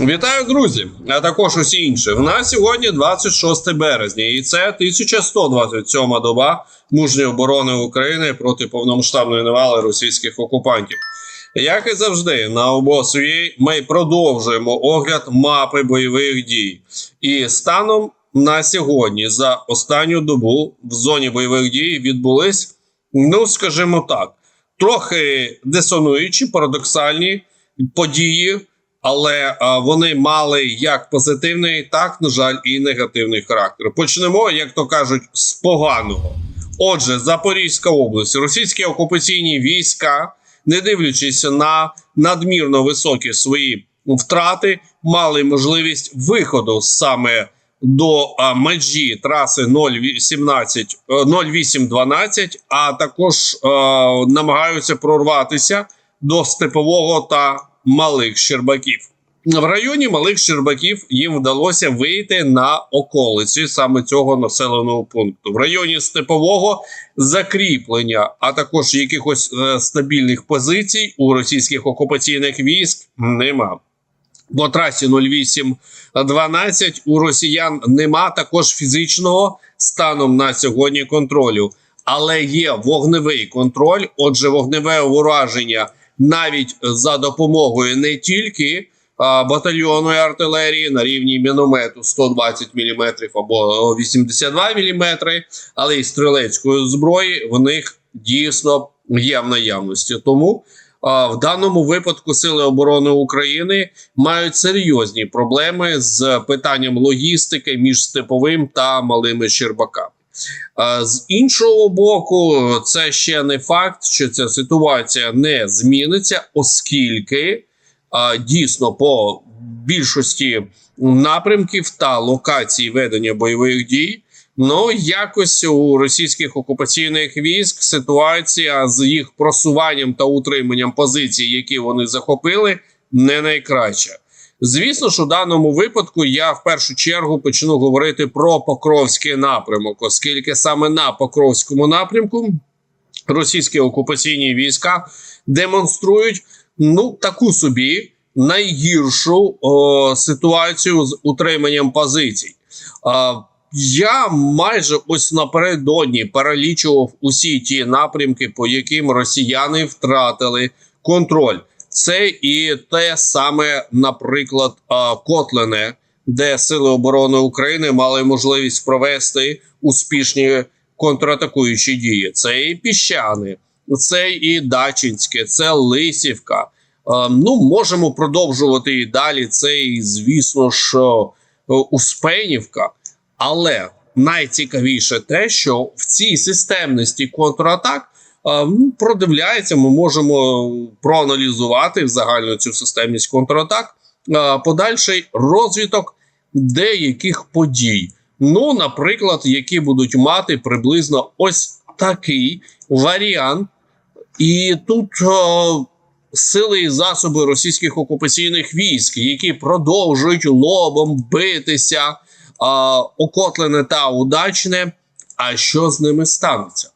Вітаю, друзі! А також усі інші. В нас сьогодні 26 березня, і це 1127 доба мужньої оборони України проти повномасштабної навали російських окупантів. Як і завжди, на обосві ми продовжуємо огляд мапи бойових дій. І станом на сьогодні, за останню добу, в зоні бойових дій відбулись, ну скажімо так, трохи дисонуючі, парадоксальні події але а, вони мали як позитивний, так на жаль, і негативний характер. Почнемо, як то кажуть, з поганого. Отже, Запорізька область, російські окупаційні війська, не дивлячись на надмірно високі свої втрати, мали можливість виходу саме до а, межі траси 018, е, 0812, а також е, намагаються прорватися до степового та малих Щербаків. В районі малих Щербаків їм вдалося вийти на околиці саме цього населеного пункту. В районі Степового закріплення, а також якихось е, стабільних позицій у російських окупаційних військ нема. По трасі 0812 у росіян нема також фізичного станом на сьогодні контролю, але є вогневий контроль. Отже, вогневе ураження навіть за допомогою не тільки батальйонної артилерії на рівні міномету 120 мм або 82 мм, але й стрілецької зброї в них дійсно є в наявності. Тому в даному випадку Сили оборони України мають серйозні проблеми з питанням логістики між степовим та малими Щербаками. А З іншого боку, це ще не факт, що ця ситуація не зміниться, оскільки дійсно по більшості напрямків та локацій ведення бойових дій. Ну, якось у російських окупаційних військ ситуація з їх просуванням та утриманням позицій, які вони захопили, не найкраща. Звісно ж, у даному випадку я в першу чергу почну говорити про Покровський напрямок, оскільки саме на Покровському напрямку російські окупаційні війська демонструють ну таку собі найгіршу о, ситуацію з утриманням позицій. А, я майже ось напередодні перелічував усі ті напрямки, по яким росіяни втратили контроль. Це і те саме, наприклад, Котлене, де Сили оборони України мали можливість провести успішні контратакуючі дії. Це і піщани, це і Дачинське, це Лисівка. Ну, можемо продовжувати і далі. Це і, звісно ж, Успенівка. Але найцікавіше те, що в цій системності контратак продивляється, ми можемо проаналізувати в загальну цю системність контратак. Подальший розвиток деяких подій. Ну, наприклад, які будуть мати приблизно ось такий варіант. І тут о, сили і засоби російських окупаційних військ, які продовжують лобом битися, о, окотлене та удачне. А що з ними станеться?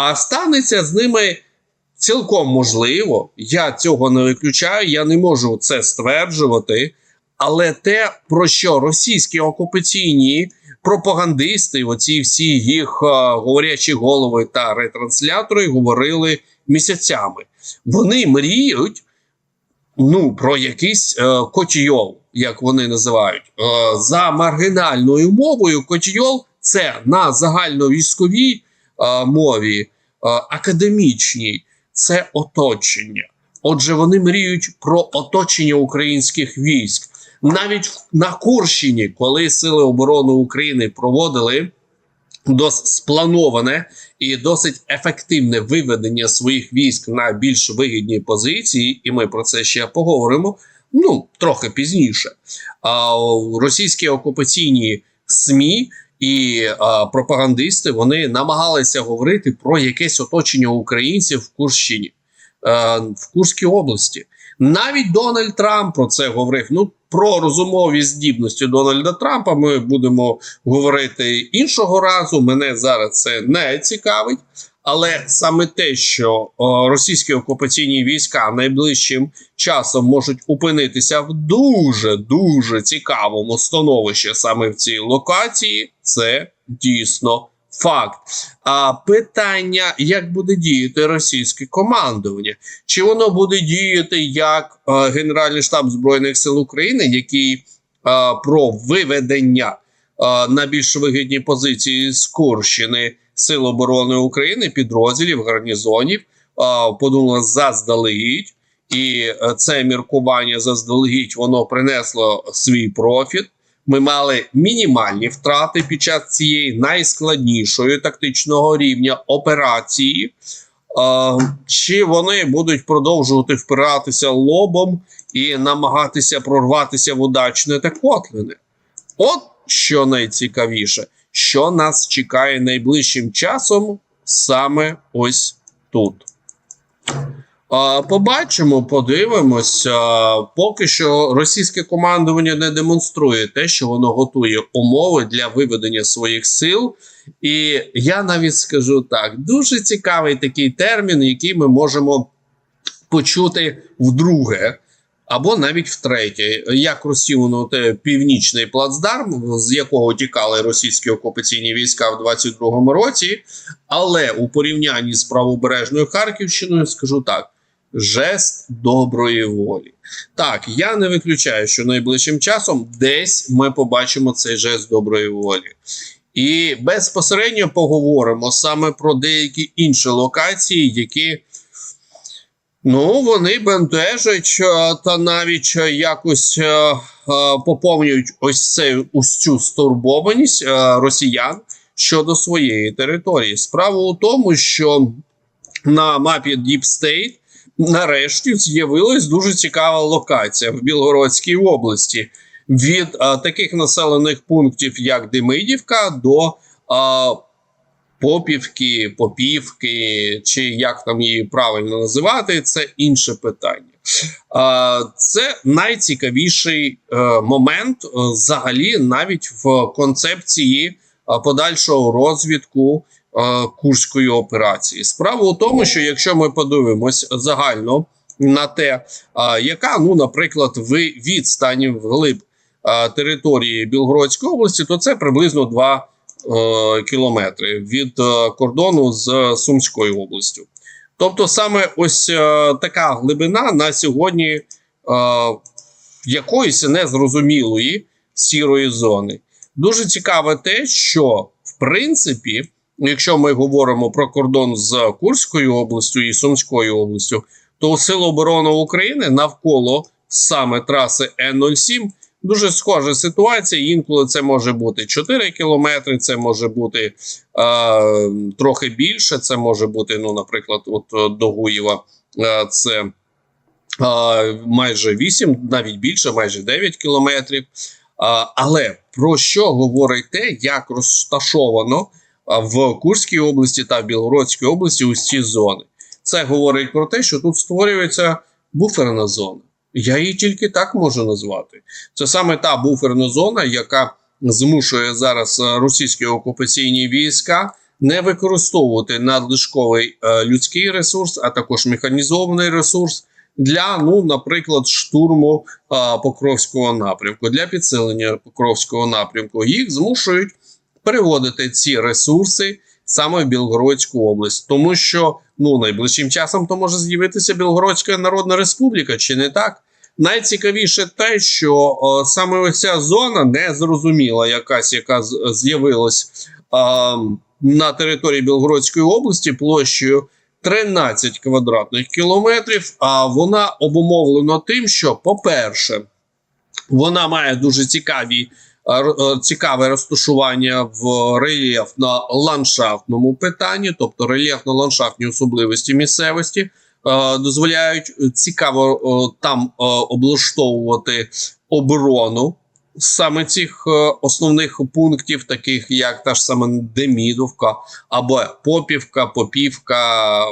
А станеться з ними цілком можливо. Я цього не виключаю, я не можу це стверджувати. Але те, про що російські окупаційні пропагандисти, оці всі їх а, говорячі голови та ретранслятори говорили місяцями. Вони мріють ну, про якийсь е, котійол, як вони називають. Е, за маргінальною мовою котійол це на загальновійськовій е, мові, е, академічній, це оточення. Отже, вони мріють про оточення українських військ. Навіть на Курщині, коли Сили оборони України проводили досить сплановане і досить ефективне виведення своїх військ на більш вигідні позиції, і ми про це ще поговоримо. Ну трохи пізніше. А російські окупаційні СМІ і а, пропагандисти вони намагалися говорити про якесь оточення українців в Курщині, а, в Курській області. Навіть Дональд Трамп про це говорив. Ну про розумові здібності Дональда Трампа ми будемо говорити іншого разу. Мене зараз це не цікавить. Але саме те, що російські окупаційні війська найближчим часом можуть опинитися в дуже дуже цікавому становищі саме в цій локації, це дійсно факт. А питання, як буде діяти російське командування? Чи воно буде діяти як е, Генеральний штаб Збройних сил України, який е, про виведення е, на більш вигідні позиції з Курщини Сил оборони України, підрозділів, гарнізонів, подумала заздалегідь, і е, це міркування заздалегідь воно принесло свій профіт. Ми мали мінімальні втрати під час цієї найскладнішої тактичного рівня операції. Чи вони будуть продовжувати впиратися лобом і намагатися прорватися в удачне та котлине? От що найцікавіше, що нас чекає найближчим часом саме ось тут. Побачимо, подивимось. Поки що російське командування не демонструє те, що воно готує умови для виведення своїх сил. І я навіть скажу так: дуже цікавий такий термін, який ми можемо почути вдруге. Або навіть втретє, як розсілено те північний плацдарм, з якого тікали російські окупаційні війська в 22-му році. Але у порівнянні з правобережною Харківщиною скажу так: жест доброї волі. Так, я не виключаю, що найближчим часом десь ми побачимо цей жест доброї волі. І безпосередньо поговоримо саме про деякі інші локації, які. Ну, вони бентежать е, та навіть е, якось е, поповнюють ось цей ось цю стурбованість росіян щодо своєї території. Справа у тому, що на мапі Deep State нарешті з'явилась дуже цікава локація в Білгородській області від таких населених пунктів, як Демидівка, до Попівки, Попівки, чи як там її правильно називати, це інше питання. Це найцікавіший е, момент е, взагалі навіть в концепції е, подальшого розвідку Курської операції. Справа у тому, що якщо ми подивимось загально на те, яка, ну, наприклад, відстані вглиб території Білгородської області, то це приблизно 2 е, кілометри від е, кордону з Сумською областю. Тобто, саме ось е, така глибина на сьогодні е, якоїсь незрозумілої сірої зони. Дуже цікаве те, що в принципі, якщо ми говоримо про кордон з Курською областю і Сумською областю, то Сили оборони України навколо саме траси Н-07 дуже схожа ситуація. Інколи це може бути 4 кілометри, це може бути е, трохи більше. Це може бути, ну, наприклад, от е, до Гуєва е, це е, майже 8, навіть більше, майже 9 кілометрів. Е, але про що говорить те, як розташовано е, в Курській області та в Білгородській області ці зони? Це говорить про те, що тут створюється буферна зона. Я її тільки так можу назвати. Це саме та буферна зона, яка змушує зараз е, російські окупаційні війська не використовувати надлишковий е, людський ресурс, а також механізований ресурс для, ну, наприклад, штурму е, Покровського напрямку, для підсилення Покровського напрямку. Їх змушують переводити ці ресурси саме в Білгородську область, тому що ну найближчим часом то може з'явитися Білгородська Народна Республіка, чи не так? Найцікавіше те, що о, саме ось ця зона незрозуміла, якась яка з'явилась а, на території Білгородської області площею 13 квадратних кілометрів. А вона обумовлена тим, що, по-перше, вона має дуже цікаві е, е, цікаве розташування в рельєфно-ландшафтному питанні, тобто рельєфно-ландшафтні особливості місцевості е, дозволяють цікаво е, там е, облаштовувати оборону саме цих е, основних пунктів, таких як та ж сама Демідовка або Попівка, Попівка,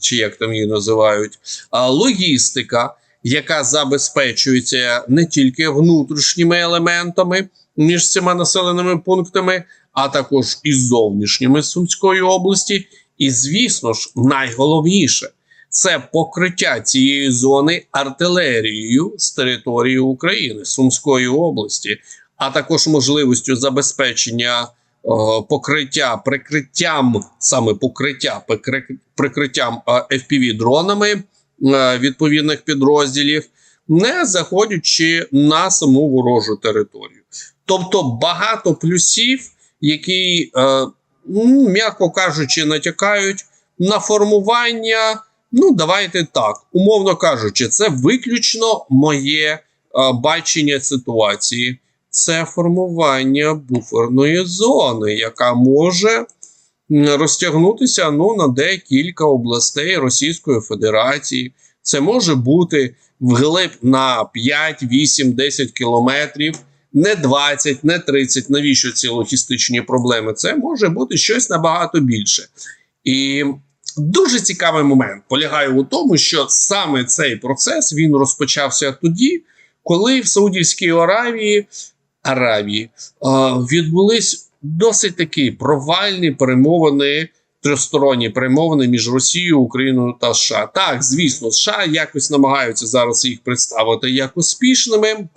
чи як там її називають, логістика, яка забезпечується не тільки внутрішніми елементами між цими населеними пунктами, а також і зовнішніми Сумської області. І, звісно ж, найголовніше це покриття цієї зони артилерією з території України, Сумської області, а також можливістю забезпечення е, покриття прикриттям, саме покриття прикри- прикриттям fpv дронами е, відповідних підрозділів, не заходячи на саму ворожу територію. Тобто багато плюсів, які, е, м'яко кажучи, натякають на формування. Ну, давайте так, умовно кажучи, це виключно моє е, бачення ситуації. Це формування буферної зони, яка може розтягнутися ну, на декілька областей Російської Федерації. Це може бути вглиб на 5, 8, 10 кілометрів, не 20, не 30. Навіщо ці логістичні проблеми? Це може бути щось набагато більше. І дуже цікавий момент полягає у тому, що саме цей процес він розпочався тоді, коли в Саудівській Аравії, Аравії е, відбулись досить такі провальні перемовини. Тристоронні перемовини між Росією, Україною та США. Так, звісно, США якось намагаються зараз їх представити як успішними,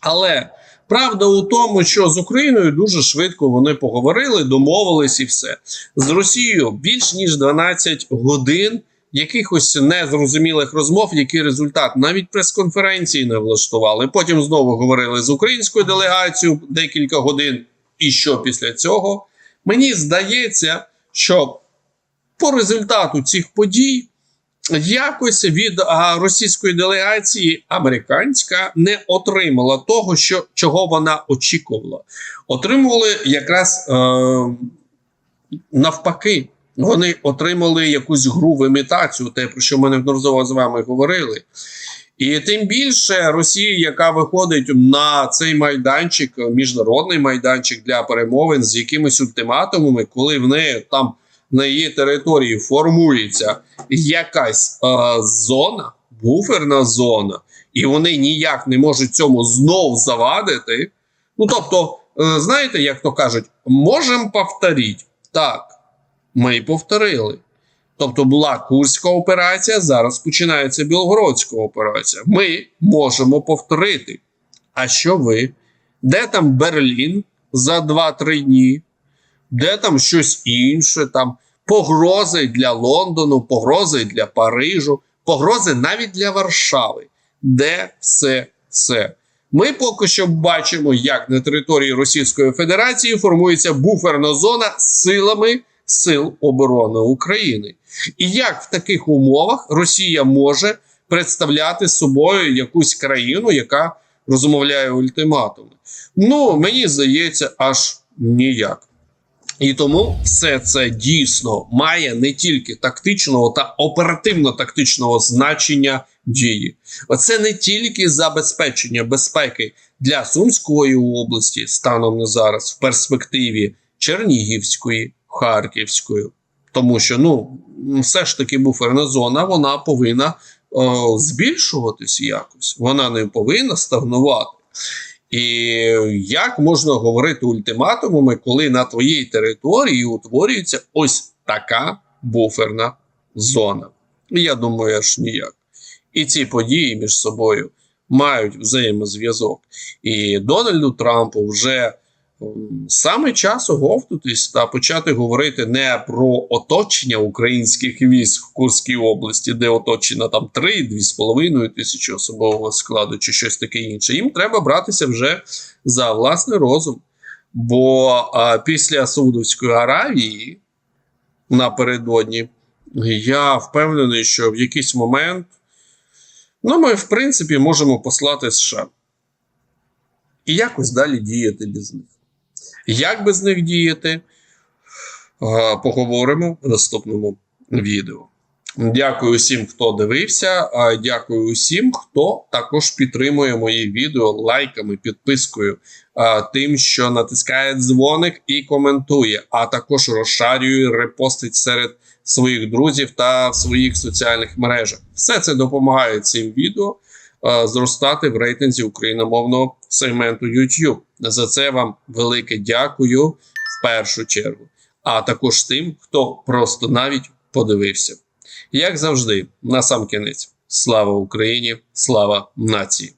але правда у тому, що з Україною дуже швидко вони поговорили, домовились і все. З Росією більш ніж 12 годин якихось незрозумілих розмов, який результат навіть прес-конференції не влаштували. Потім знову говорили з українською делегацією декілька годин. І що після цього? Мені здається, що по результату цих подій якось від російської делегації американська не отримала того, що, чого вона очікувала. Отримували якраз е, навпаки. Вони отримали якусь гру в імітацію, те, про що ми неодноразово з вами говорили. І тим більше Росія, яка виходить на цей майданчик, міжнародний майданчик для перемовин з якимись ультиматумами, коли в неї там на її території формується якась е, зона, буферна зона, і вони ніяк не можуть цьому знов завадити. Ну тобто, е, знаєте, як то кажуть, можемо повторити. Так, ми повторили. Тобто була Курська операція, зараз починається Білгородська операція. Ми можемо повторити. А що ви? Де там Берлін за 2-3 дні? Де там щось інше? Там погрози для Лондону, погрози для Парижу, погрози навіть для Варшави. Де все це? Ми поки що бачимо, як на території Російської Федерації формується буферна зона силами Сил оборони України. І як в таких умовах Росія може представляти собою якусь країну, яка розмовляє ультиматуми? Ну, мені здається, аж ніяк. І тому все це дійсно має не тільки тактичного та оперативно-тактичного значення дії. Оце не тільки забезпечення безпеки для Сумської області станом на зараз в перспективі Чернігівської, Харківської, тому що ну все ж таки буферна зона вона повинна о, збільшуватись якось, вона не повинна стагнувати. І як можна говорити ультиматумами, коли на твоїй території утворюється ось така буферна зона? Я думаю, аж ніяк. І ці події між собою мають взаємозв'язок. І Дональду Трампу вже саме час оговтутись та почати говорити не про оточення українських військ в Курській області, де оточено там 3-2,5 тисячі особового складу чи щось таке інше. Їм треба братися вже за власний розум. Бо а, після Саудовської Аравії напередодні я впевнений, що в якийсь момент ну, ми, в принципі, можемо послати США. І якось далі діяти без них. Як без них діяти, е, поговоримо в наступному відео. Дякую усім, хто дивився. Дякую усім, хто також підтримує мої відео лайками, підпискою, тим, що натискає дзвоник і коментує, а також розшарює, репостить серед своїх друзів та в своїх соціальних мережах. Все це допомагає цим відео зростати в рейтинзі україномовного сегменту YouTube. За це вам велике дякую в першу чергу. а також тим, хто просто навіть подивився. Як завжди, на сам кінець, слава Україні, слава нації!